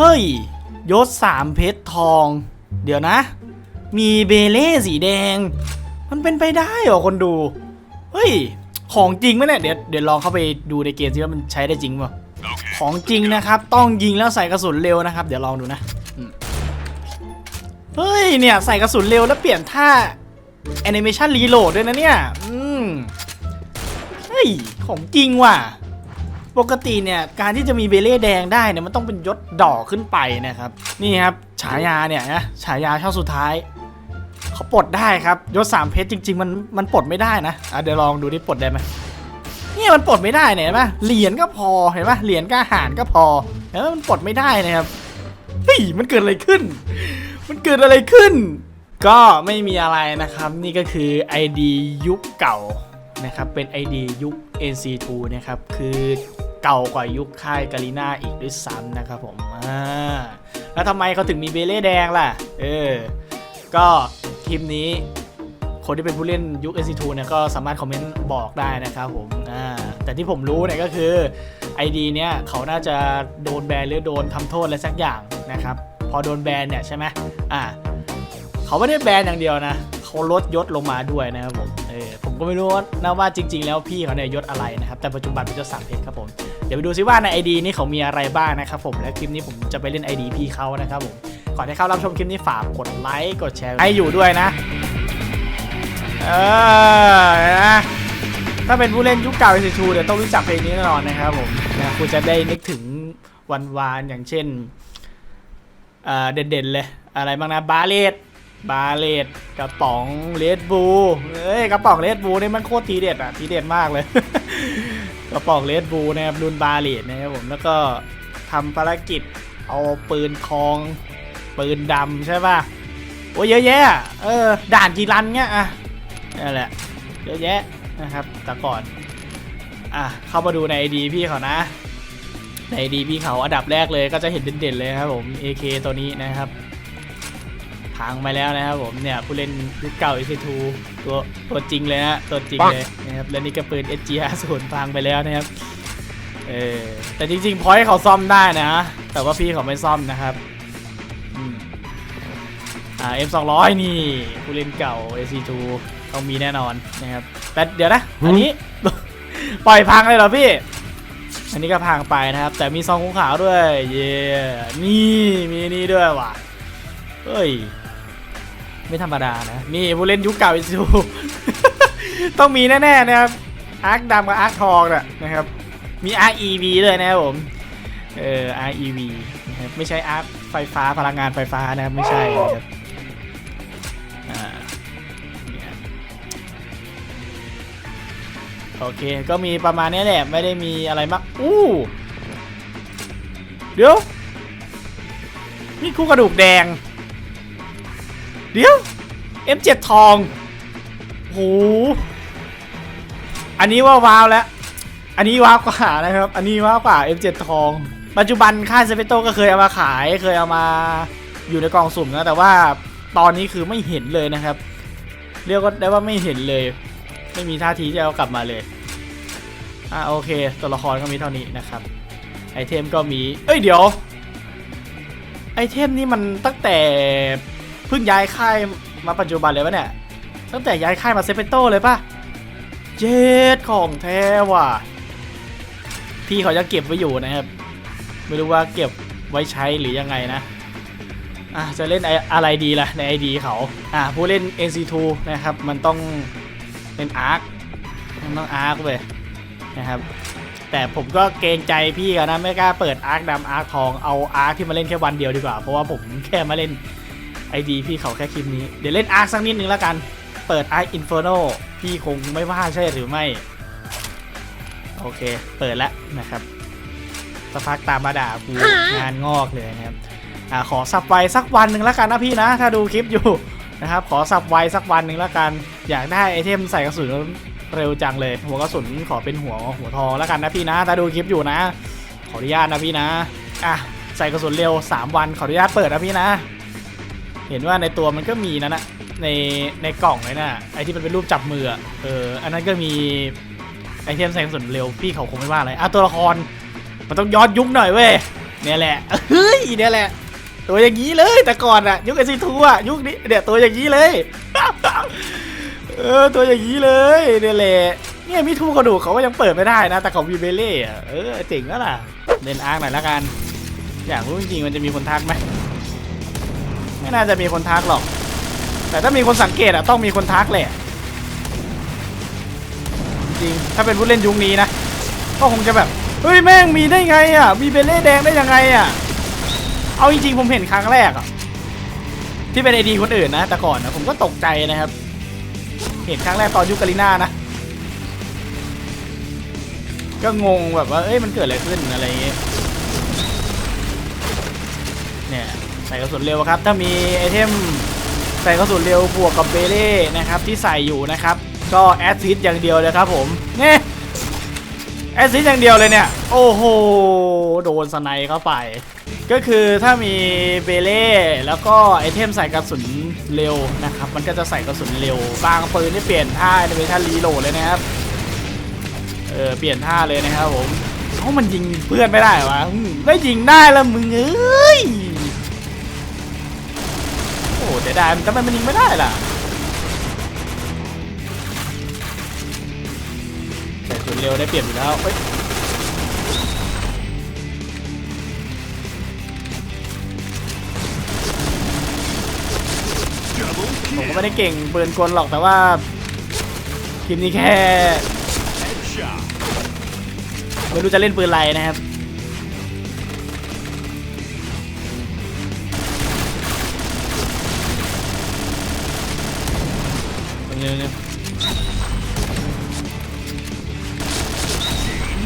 เฮ้ย ยศสามเพชรทอง เดี๋ยวนะ มีเบเล่สีแดง มันเป็นไปได้เหรอคนดู เฮ้ย ของจริงไหมเนี่ย เดี๋ยวเดี๋ยวลองเข้าไปดูในเกมซิว่ามันใช้ได้จริงเปล่าของจริงนะครับ ต้องยิงแล้วใส่กระสุนเร็วนะครับ เดี๋ยวลองดูนะอืมเฮ้ย เนี่ย ใส่กระสุนเร็วแล้วเปลี่ยนท่าแอนิเมชันรีโหลดด้วยนะเนี่ย อืม เฮ้ย ของจริงว่ะ ปกติเนี่ยการที่จะมีเบเล่แดงได้เนี่ยมันต้องเป็นยศดอกขึ้นไปนะครับนี่ครับฉายาเนี่ยนะฉายาช่องสุดท้ายเขาปลดได้ครับยศสามเพชรจริง ๆ มันมันปลดไม่ได้นะอะเดี๋ยวลองดูที่ปลดได้ไหมเนี่ยมันปลดไม่ได้เนี่ยเห็นปะเหรียญก็พอเห็นปะเหรียญกอาหารก็พอเห็นปะมันปลดไม่ได้นะครับเฮ้ยมันเกิดอะไรขึ้น มันเกิดอะไรขึ้น ก็ไม่มีอะไรนะครับ นี่ก็คือ ID ยุคเก่านะครับเป็น ID ยุค NC2 นะครับ คือ เก่ากว่ายุคค่ายกาลิน่าอีกด้วยซ้ำนะครับผมอ่าแล้วทำไมเขาถึงมีเบเล่แดงล่ะ เออ ก็คลิปนี้คนที่เป็นผู้เล่นยุค NC2 เนี่ยก็สามารถคอมเมนต์บอกได้นะครับผมอ่าแต่ที่ผมรู้เนี่ยก็คือ ID เนี่ยเขาน่าจะโดนแบนหรือโดนทำโทษอะไรสักอย่างนะครับ พอโดนแบนเนี่ยใช่ไหมอ่าเขาไม่ได้แบนอย่างเดียวนะเขาลดยศลงมาด้วยนะครับผมเออผมก็ไม่รู้นะว่าจริง ๆ แล้วพี่เขาเนี่ยยศอะไรนะครับ แต่ปัจจุบันเป็นยศสามเพชรครับผม เดี๋ยวไปดูซิว่าใน ID นี่เขามีอะไรบ้างนะครับผมและคลิปนี้ผมจะไปเล่น ID พี่เขานะครับผมก่อนที่เข้ารับชมคลิปนี้ฝากกดไลค์กดแชร์ให้อยู่ด้วยนะเออนะถ้าเป็นผู้เล่นยุคเก่า s 2เดี๋ยวต้องรู้จักเพลงนี้แน่นอนนะครับผมนะคุณจะได้นึกถึงวันวานๆอย่างเช่นเอ่อเด่นๆเลย อะไรบ้างนะบาเลตบาเลตกระป๋องเลดบูเอ้ยกระป๋องเลดบูนี่มันโคตรทีเด็ดอะทีเด็ดมากเลย กระป๋องเลดบูนะครับรุ่นบาเลตนะครับผมแล้วก็ทำภารกิจเอาปืนคอง ปืนดำใช่ป่ะโอ้ยเยอะแยะอะเออด่านกีรันเงี้ยอะนั่นแหละเยอะแยะนะครับแต่ก่อนอะเข้ามาดูในไอดีพี่เขานะในไอดีพี่เขาอันดับแรกเลยก็จะเห็นเด่นๆเลยครับผม AK ตัวนี้นะครับ พังไปแล้วนะครับผมเนี่ยผู้เล่นยุคเก่า AK2 ตัวตัวจริงเลยนะตัวจริงเลยนะครับและนี่ก็ปืน SG50 พังไปแล้วนะครับเออแต่จริงๆพอยเขาซ่อมได้นะ แต่ว่าพี่เขาไม่ซ่อมนะครับอืมอ่า M200 นี่ผู้เล่นเก่า AC2 ต้องมีแน่นอนนะครับแต่เดี๋ยวนะ อันนี้ ปล่อยพังเลยเหรอพี่ อันนี้ก็พังไปนะครับ แต่มีซองขขาวด้วย เย่นี่มีนี่ด้วยว่ะเฮ้ย ไม่ธรรมดานะนี่ผู้เล่นยุคเก่า AC2 ต้องมีแน่ๆนะครับอาร์คดำกับอาร์คทองน่ะนะครับ มี REV เลยนะครับผมเออ REV นะครับไม่ใช่อาร์คไฟฟ้าพลังงานไฟฟ้านะครับไม่ใช่นะครับโอเค ก็มีประมาณนี้แหละ ไม่ได้มีอะไรมาก อู้ เดี๋ยวมีคู่กระดูกแดง เดี๋ยว M7 ทองโหอันนี้ว่าว้าวแล้ว อันนี้ว้าวกว่านะครับ อันนี้ว้าวกว่า M7 ทอง ปัจจุบันค่ายเซเปโตก็เคยเอามาขาย เคยเอามาอยู่ในกล่องสุ่มนะ แต่ว่าตอนนี้คือไม่เห็นเลยนะครับ เรียกว่าได้ว่าไม่เห็นเลย ไม่มีท่าทีจะเอากลับมาเลย อ่าโอเค ตัวละครก็มีเท่านี้นะครับ ไอเทมก็มี เอ้ยเดี๋ยว ไอเทมนี่มันตั้งแต่ เพิ่งย้ายค่ายมาปัจจุบันเลยวะเนี่ย ตั้งแต่ย้ายค่ายมาเซเปโตเลยปะเจ็ดของแท้ว่ะ พี่เขาจะเก็บไว้อยู่นะครับ ไม่รู้ว่าเก็บไว้ใช้หรือยังไงนะอะจะเล่นไออะไรดีล่ะใน ID เขาอะผู้เล่น NC2 นะครับ มันต้องเป็นอาร์คมันต้องอาร์คเว้ยนะครับแต่ผมก็เกรงใจพี่นะไม่กล้าเปิดอาร์คดำอาร์คทองเอาอาร์คที่มาเล่นแค่วันเดียวดีกว่า เพราะว่าผมแค่มาเล่น ID พี่เขาแค่คลิปนี้ เดี๋ยวเล่นอาร์คสักนิดนึงแล้วกัน เปิดอาร์คอินฟ r ร์โนพี่คงไม่ว่าใช่หรือไม่ โอเค เปิดแล้วนะครับสักพักตามมาด่ากูงานงอกเลยนะครับอ่าขอสับไวสักวันหนึ่งแล้วกันนะพี่นะ ถ้าดูคลิปอยู่นะครับ ขอสับไวสักวันหนึ่งแล้วกัน อยากได้ไอเทมใส่กระสุนเร็วจังเลย หัวกระสุนขอเป็นหัวหัวทองแล้วกันนะพี่นะ ถ้าดูคลิปอยู่นะ ขออนุญาตนะพี่นะ อะใส่กระสุนเร็ว 3 วันขออนุญาตเปิดนะพี่นะ เห็นว่าในตัวมันก็มีนะนะในในกล่องเลยนะไอที่มันเป็นรูปจับมืออะเอออันนั้นก็มีไอเทมใส่กระสุนเร็วพี่เขาคงไม่ว่าอะไรอะตัวละครมันต้องย้อนยุคหน่อยเว้ยเนี่ยแหละเฮ้ยเนี่ยแหละ ตัวอย่างนี้เลยแต่ก่อนอะยุคไอซีทูอะยุคนี้เดี๋ยวตัวอย่างนี้เลยเออตัวอย่างนี้เลยเนี่ยแหละเนี่ยมิทูกระดูกเขาก็ยังเปิดไม่ได้นะ แต่เขามีเบเล่อะเออเจ๋งแล้วล่ะเล่นอาร์คหน่อยละกัน อยากรู้จริงๆมันจะมีคนทักไหม ไม่น่าจะมีคนทักหรอก แต่ถ้ามีคนสังเกตอะต้องมีคนทักแหละ จริง ถ้าเป็นผู้เล่นยุคนี้นะ ก็คงจะแบบ เฮ้ยแม่งมีได้ไงอะมีเบลเล่แดงได้ยังไงอะเอาจริงๆผมเห็นครั้งแรกอะที่เป็นไอดีคนอื่นนะ แต่ก่อนนะผมก็ตกใจนะครับ เห็นครั้งแรกตอนยุคกาลิน่านะ ก็งงแบบว่า เอ้ยมันเกิดอะไรขึ้นอะไรอย่างเงี้ย ใส่กระสุนเร็วครับ ถ้ามีไอเทมใส่กระสุนเร็วบวกกับเบเล่นะครับที่ใส่อยู่นะครับ ก็แอดซิดอย่างเดียวเลยครับผมเนี่ยแอดซิดอย่างเดียวเลยเนี่ย โอ้โห โดนสไนเข้าไป ก็คือถ้ามีเบเล่แล้วก็ไอเทมใส่กระสุนเร็วนะครับ มันก็จะใส่กระสุนเร็ว บางปืนที่เปลี่ยนท่าในเวอร์ชันรีโหลดเลยนะครับเออเปลี่ยนท่าเลยนะครับผมเอ้าะมันยิงเพื่อนไม่ได้วะไม่ยิงได้แล้วมึงเอ้ย สียดายทำไมมันยิงไม่ได้ล่ะแต่ส่วนเร็วได้เปรียบอยู่แล้วเฮ้ยผมก็ไม่ได้เก่งปืนกลหรอกแต่ว่าทีมนี้แค่ไม่รู้จะเล่นปืนอะไรนะครับ ร็วเนี่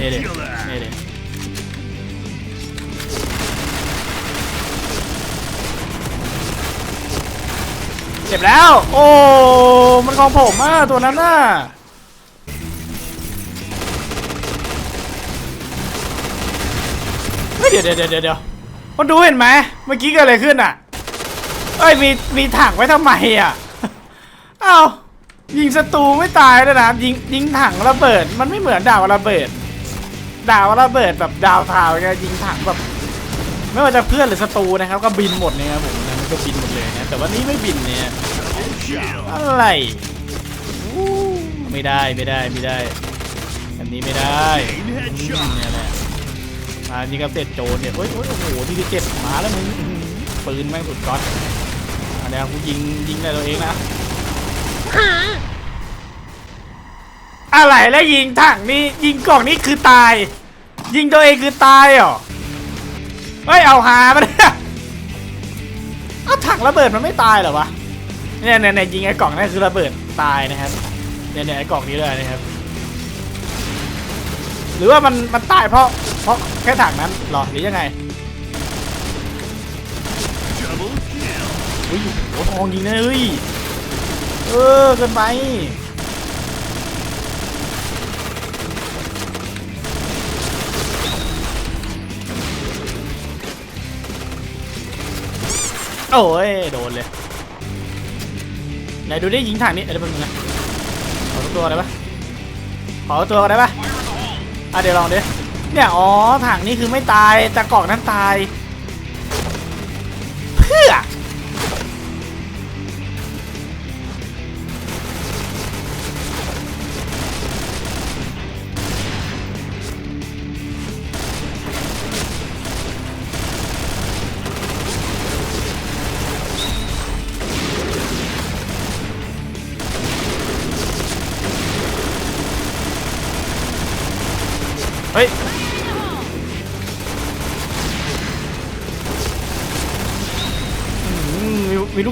ยเดี๋ยวเดี๋ยวเดเจ็บแล้ว โอ้ มันของผมอะตัวนั้นน่ะเดี๋ยวเดี๋ยวเดี๋ยวเดี๋ยวคนดูเห็นไหมเมื่อกี้เกิดอะไรขึ้นอะ เอ้ยมีมีถังไว้ทำไมอะ อ้าว ยิงศัตรูไม่ตายเลยนะยิงยิงถังระเบิด มันไม่เหมือนดาวระเบิด ดาวระเบิดแบบดาวเทาวน์ไงยิงถังแบบไม่ว่าจะเพื่อนหรือศัตรูนะครับ ก็บินหมดเนี่ยครับผมนะมันก็บินหมดเลยนะแต่วันนี้ไม่บินเนี่ยอะไรไม่ได้ไม่ได้ไม่ได้อันนี้ไม่ได้เนี่ยแหละมานี่ก็เสร็จโจรเนี่ยโอ้ยโอ้ยโอ้โหที่ที่เจ็บมาแล้วมึงปืนแม่งสุดก๊อตอันนี้กูยิงยิงในตัวเองนะ อะไรแล้วยิงถังนี่ยิงกล่องนี่คือตาย ยิงตัวเองคือตายเหรอเฮ้ยเอาหามันเนี่ยเอาถังระเบิดมันไม่ตายเหรอวะเนี่ยเนี่ยเนี่ยยิงไอ้กล่องนั่นคือระเบิดตายนะครับเนี่ยเนี่ยไอ้กล่องนี้เลยนะครับ หรือว่ามันมันตายเพราะเพราะแค่ถังนั้นเหรอหรือยังไงอุ้ยโอ้ทองยิงนะเฮ้ย เออเกินไปโอ้ยโดนเลยไหนดูได้ยิงถังนี้อะไรเป็นไงขอสักตัวได้ปะขอสักตัวได้ปะอะเดี๋ยวลองดิเนี่ยอ๋อถังนี้คือไม่ตายแต่กองนั้นตาย เพื่อ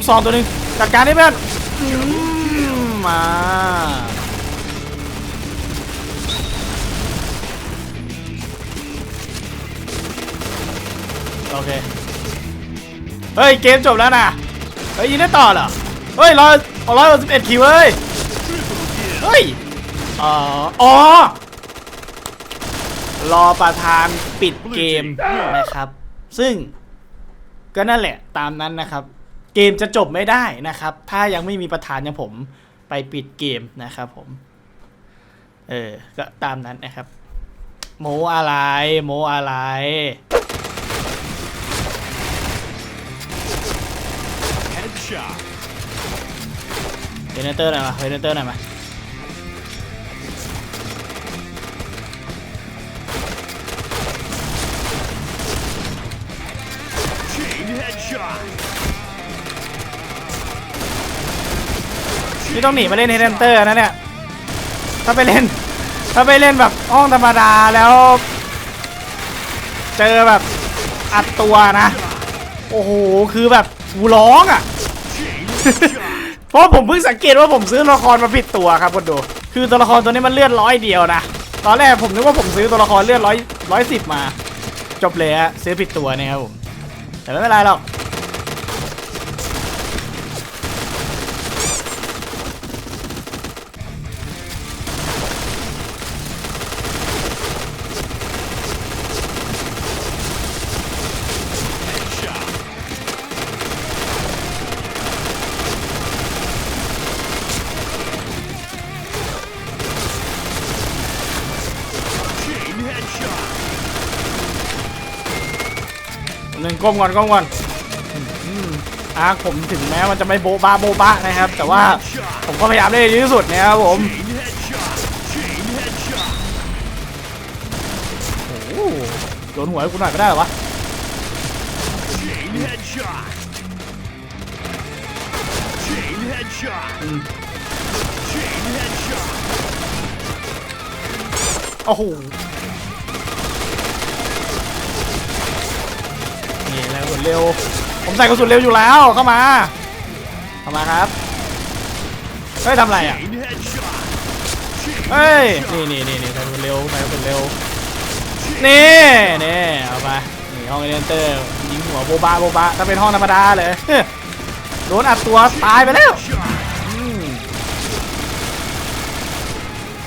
กซองตัวหนึงจัดการได้เพื่อนมมาโอเค เฮ้ย เกมจบแล้วนะ เฮ้ยยิงได้ต่อเหรอ เฮ้ยร้อยร้อยสิบเอ็ดคิวเฮ้ยเฮ้ย อ๋ออ๋อรอประธานปิดเกมนะครับ ซึ่งก็นั่นแหละตามนั้นนะครับ เกมจะจบไม่ได้นะครับ ถ้ายังไม่มีประธานอย่างผมไปปิดเกมนะครับผม เออ ก็ตามนั้นนะครับ โมอะไร โมอะไร Headshot เฮนเตอร์หน่อยมาเฮนเตอร์หน่อยมาเฮดช็อต นี่ต้องหนีมาเล่นเฮดเตอร์นะเนี่ย ถ้าไปเล่น ถ้าไปเล่นแบบห้องธรรมดาแล้ว เจอแบบอัดตัวนะ โอ้โห คือแบบกูร้องอะ เพราะผมเพิ่งสังเกตว่าผมซื้อตัวละครมาผิดตัวครับคนดู คือตัวละครตัวนี้มันเลือดร้อยเดียวนะ ตอนแรกผมนึกว่าผมซื้อตัวละครเลือดร้อยร้อยสิบมา จบเลยฮะซื้อผิดตัวเนี่ยครับผม แต่ไม่เป็นไรหรอก ก้มก่อนก้มก่อนอาผมถึงแม้มันจะไม่โบบ้าโบ๊ะบ้านะครับ แต่ว่าผมก็พยายามเล่นให้ดีที่สุดนะครับผมโอ้โหโดนหัวให้กูหน่อยไม่ได้หรอวะโอ้โห กระสุนเร็ว ผมใส่กระสุนเร็วอยู่แล้ว เข้ามา เข้ามาครับ เฮ้ยทำอะไรอะ Chain headshot. Chain เฮ้ย headshot. นี่นี่นี่นี่ใส่กระสุนเร็วใส่กระสุนเร็ว นี่นี่เอาไป นี่ห้องเอเดนเตอร์ยิงหัวโบบาโบบาถ้าเป็นห้องธรรมดาเลย โดนอัดตัวตายไปแล้ว Headshot. อืม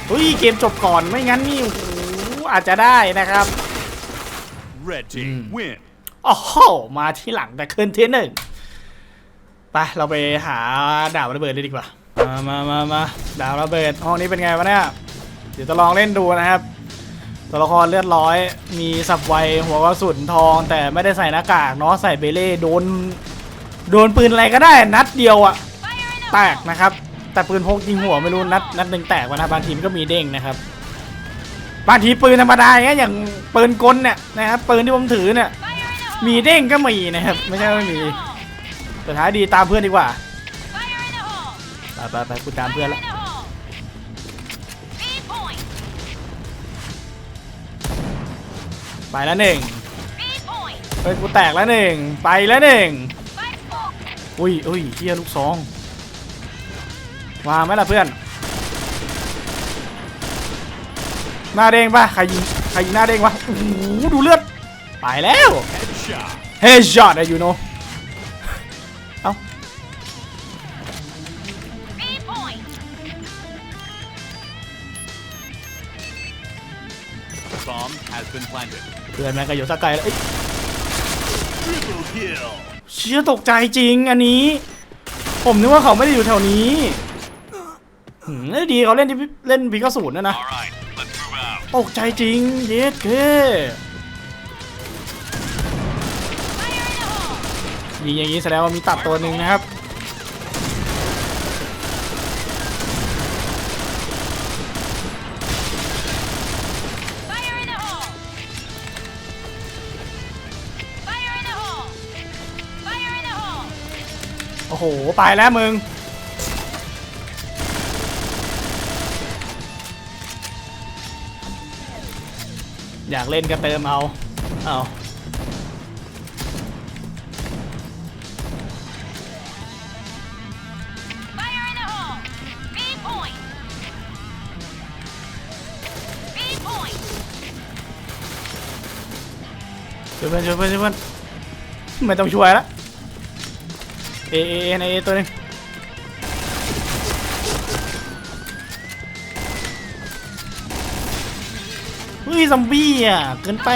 เฮ้ยเกมจบก่อนไม่งั้นนี่โอ้โหอาจจะได้นะครับ Red team win. โอ้โหมาที่หลังแต่ขึ้นที่หนึ่งไปเราไปหาดาบระเบิดเลยดีกว่า มามามามาดาบระเบิดห้องนี้เป็นไงวะเนี่ย เดี๋ยวจะลองเล่นดูนะครับ ตัวละครเลือดร้อย มีสับไวหัวกระสุนทอง แต่ไม่ได้ใส่หน้ากากเนาะใส่เบเล่โดน โดนปืนอะไรก็ได้นัดเดียวอะแตกนะครับ แต่ปืนพกยิงหัวไม่รู้นัดนัดหนึ่งแตกวะนะบางทีมันก็มีเด้งนะครับบางทีปืนธรรมดาเงี้ยอย่างปืนกลเนี่ยนะครับปืนที่ผมถือเนี่ย มีเด้งก็มีนะครับ ไม่ใช่ว่าไม่มีสุดท้ายดีตามเพื่อนดีกว่าไปไปไปกูตามเพื่อนละไปแล้วหนึ่งเฮ้ยกูแตกแล้วหนึ่งไปแล้วหนึ่งอุ้ยอุ้ยเฮียลูกซองวางไหมล่ะเพื่อน หน้าเด้งปะใครยิงใครยิงหน้าเด้งวะโอ้โหดูเลือดไปแล้ว เฮดช็อตอะยูโนเอ้า B point! Bomb has been planted. เพื่อนแม่งก็อยู่สักไกลแล้วเอ้ย Triple kill. เชี่ยตกใจจริงอันนี้ ผมนึกว่าเขาไม่ได้อยู่แถวนี้หืมดีเขาเล่นที่เล่นพิกาสูนนะนะ All right, let's move out. ตกใจจริง เย็ดเค ยิงอย่างนี้แสดงว่ามีตัดตัวหนึ่งนะครับโอ้โหไปแล้วมึงอยากเล่นก็เติมเอา เอา พื่อนช่วยเพื่อนช่วยเพื่อนไม่ต้องช่วยละเอเอเอในเอตัวนึงเฮ้ยซอมบี้อะเกินไป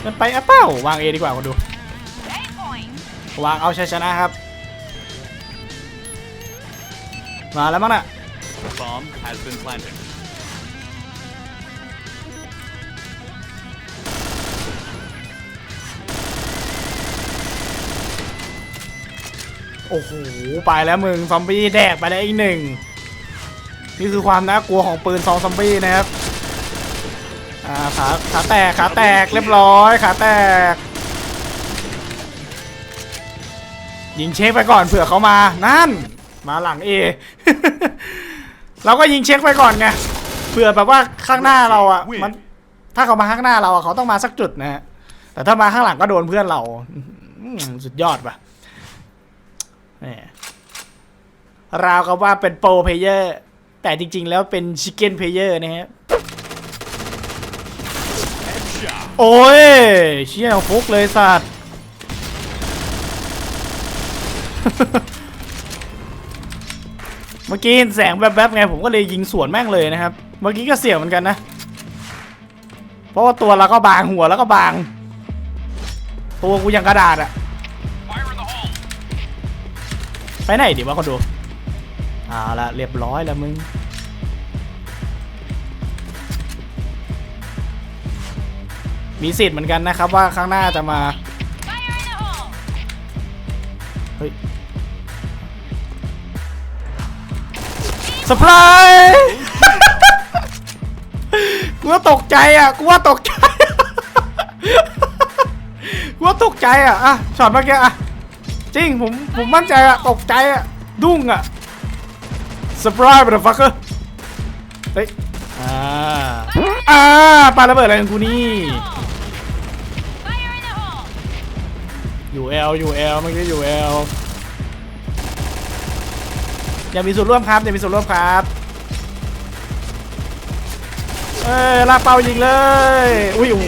เกินไปอะเป้าวางเอดีกว่าคนดูวางเอาชัยชนะครับ มาแล้วมั้งน่ะ โอ้โหไปแล้วมึงซอมบี้แดกไปแล้วอีกหนึ่งนี่คือความน่ากลัวของปืนซองซอมบี้นะครับอ่าขาขาแตกขาแตกเรียบร้อยขาแตก ยิงเช็คไปก่อนเผื่อเขามานั่น มาหลังเอเราก็ยิงเช็คไปก่อนไงเผื่อแบบว่าข้างหน้าเราอะมันถ้าเขามาข้างหน้าเราอะเขาต้องมาสักจุดนะฮะแต่ถ้ามาข้างหลังก็โดนเพื่อนเราอื้อหือสุดยอดปะแหมราวกับว่าเป็นโปรเพลเยอร์ แต่จริง ๆ แล้วเป็นชิคเก้นเพลเยอร์นะฮะโอ้ยเชี่ยฟุกเลยสัตว์เมื่อกี้เห็นแสงแวบๆไงผมก็เลยยิงสวนแม่งเลยนะครับ เมื่อกี้ก็เสี่ยงเหมือนกันนะ เพราะว่าตัวเราก็บางหัวแล้วก็บาง ตัวกูยังกระดาษอะ ไปไหนดีวะคนดูเอาละเรียบร้อยแล้วมึงมีสิทธิ์เหมือนกันนะครับว่าข้างหน้าจะมาเฮ้ยสปายกูว่าตกใจอะกูว่าตกใจกูว่าตกใจอะอะช็อตเมื่อกี้อะ จริงผมผมมั่นใจอะตกใจอะดุ้งอะสปรายบัตฟักเกอร์เฮ้ยอ่าอ่าปาระเบิดอะไรของกูนี่ Fire in the hole! อยู่เอลอยู่เอลเมื่อกี้อยู่เอลอย่ามีส่วนร่วมครับอย่ามีส่วนร่วมครับเอ้ยลากเป้ายิงเลยอุ้ยโอ้โห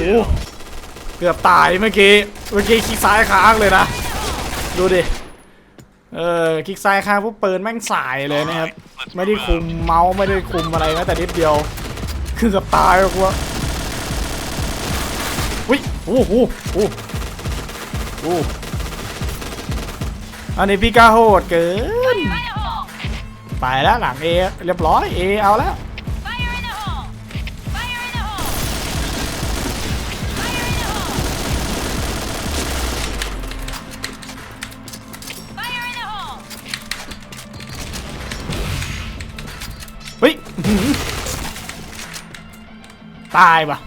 เกือบตายเมื่อกี้เมื่อกี้คลิกซ้ายค้างเลยนะ ดูดิ เออคลิกซ้ายค้างปุ๊บปืนแม่งสายเลยนะครับ ไม่ได้คุมเมาส์ไม่ได้คุมอะไรนะแต่นิดเดียว คือเกือบตายแล้วกูว่าอุ้ยโอ้โหโอ้โหโอ้โหอันนี้พี่กาโหดเกิน Fire in the hole! ไปแล้วหลังเอเรียบร้อยเอเอาแล้ว ตายปะ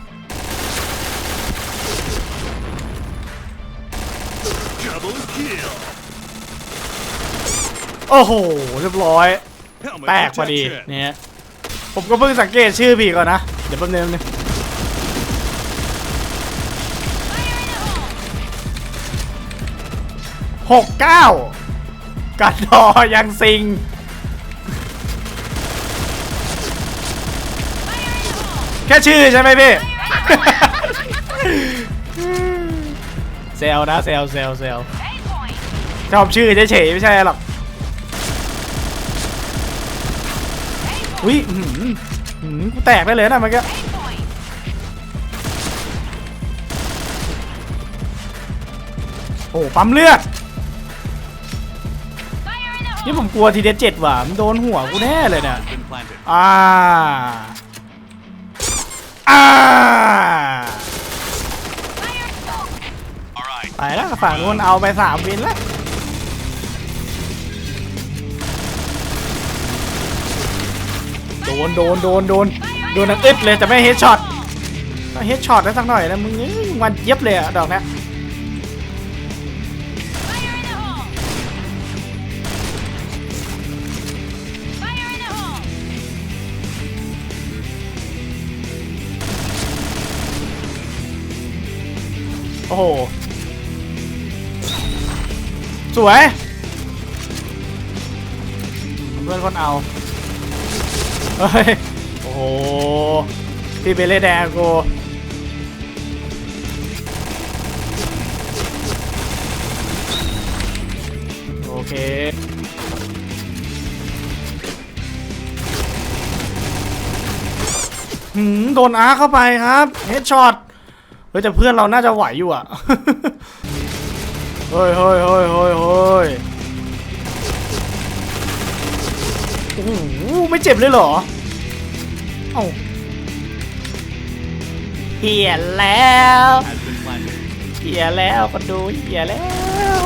Double kill. โอ้โห เรียบร้อย Helmet แตกพอดี protection. เนี่ยผมก็เพิ่งสังเกตชื่อพี่ก่อนนะ เดี๋ยวแป๊บนึงนึง Fire in the hole! หกเก้ากัดดอยังซิง ค่ชื่อใช่ไหมพี่ เซลนะเซลเซลเซล A point! ชอบชื่อเฉยๆไม่ใช่หรอก A point! อุ้ยอื้อหืออื้อหือกูแตกได้เลยนะเมื่อกี้ A point! โอ้โหปั๊มเลือด Fire in the hole! นี่ผมกลัวทีเดเจ็ดว่ะมันโดนหัวกูแน่เลยเนี่ย Has been planted. อ่า อ่า All right. ไปแล้วฝั่งนู้นเอาไปสามวินแล้วโดนโดนโดนโดนโดนนังอึดเลยแต่ไม่เฮดช็อตต้องเฮดช็อตได้สักหน่อยนะมึงเอ้ยมันเย็บเลยอะดอกเนี้ โอ้โห สวย เพื่อนคนเอา เฮ้ย โอ้โห พี่เบลเล่แดงกูโอเคหืมโดนอาร์เข้าไปครับ เฮดช็อต เฮ้ยแต่เพื่อนเราน่าจะไหวอยู่อะ เฮ้ยเฮ้ยเฮ้ยเฮ้ยเฮ้ยโอ้โหไม่เจ็บเลยเหรอ เอ้าเหียแล้วเหียแล้วก็ดูเหียแล้ว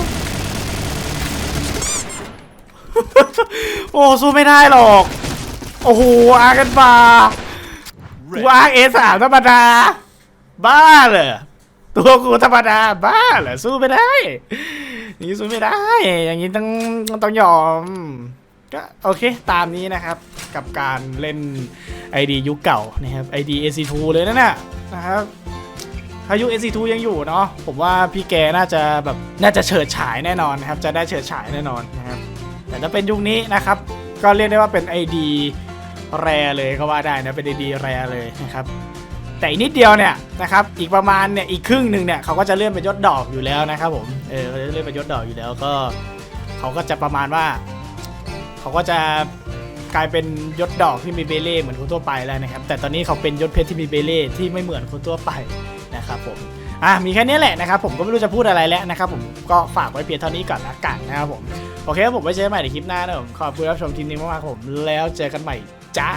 โอ้สู้ไม่ได้หรอก โอ้โหอากันบากูอาเอสามธรรมดา บ้าเหรอตัวกูธรรมดาบ้าเหรอสู้ไม่ได้อย่างนี้สู้ไม่ได้ อย่างนี้ต้องต้องยอม ก็โอเคตามนี้นะครับกับการเล่น ID ยุคเก่านะครับ ID AC2 เลยนั่นน่ะนะครับถ้ายุ AC2 ยังอยู่เนาะผมว่าพี่แกน่าจะแบบน่าจะเฉิดฉายแน่นอนนะครับ จะได้เฉิดฉายแน่นอนนะครับแต่ถ้าเป็นยุคนี้นะครับ ก็เรียกได้ว่าเป็น ID แรเลยก็ว่าได้นะเป็น ID แรเลยนะครับ แต่อีกนิดเดียวเนี่ยนะครับอีกประมาณเนี่ยอีกครึ่งหนึ่งเนี่ยเขาก็จะเลื่อนเป็นยศดอกอยู่แล้วนะครับผมเออเขาจะเลื่อนเป็นยศดอกอยู่แล้วก็เขาก็จะประมาณว่าเขาก็จะกลายเป็นยศดอกที่มีเบเล่เหมือนคนทั่วไปแล้วนะครับ แต่ตอนนี้เขาเป็นยศเพชรที่มีเบเล่ที่ไม่เหมือนคนทั่วไปนะครับผมอะมีแค่นี้แหละนะครับผมก็ไม่รู้จะพูดอะไรแล้วนะครับผมก็ฝากไว้เพียงเท่านี้ก่อนละกันนะครับผมโอเคครับผมไว้เจอใหม่ในคลิปหน้านะผมขอบคุณรับชมคลิปนี้มากๆผมแล้วเจอกันใหม่จ้า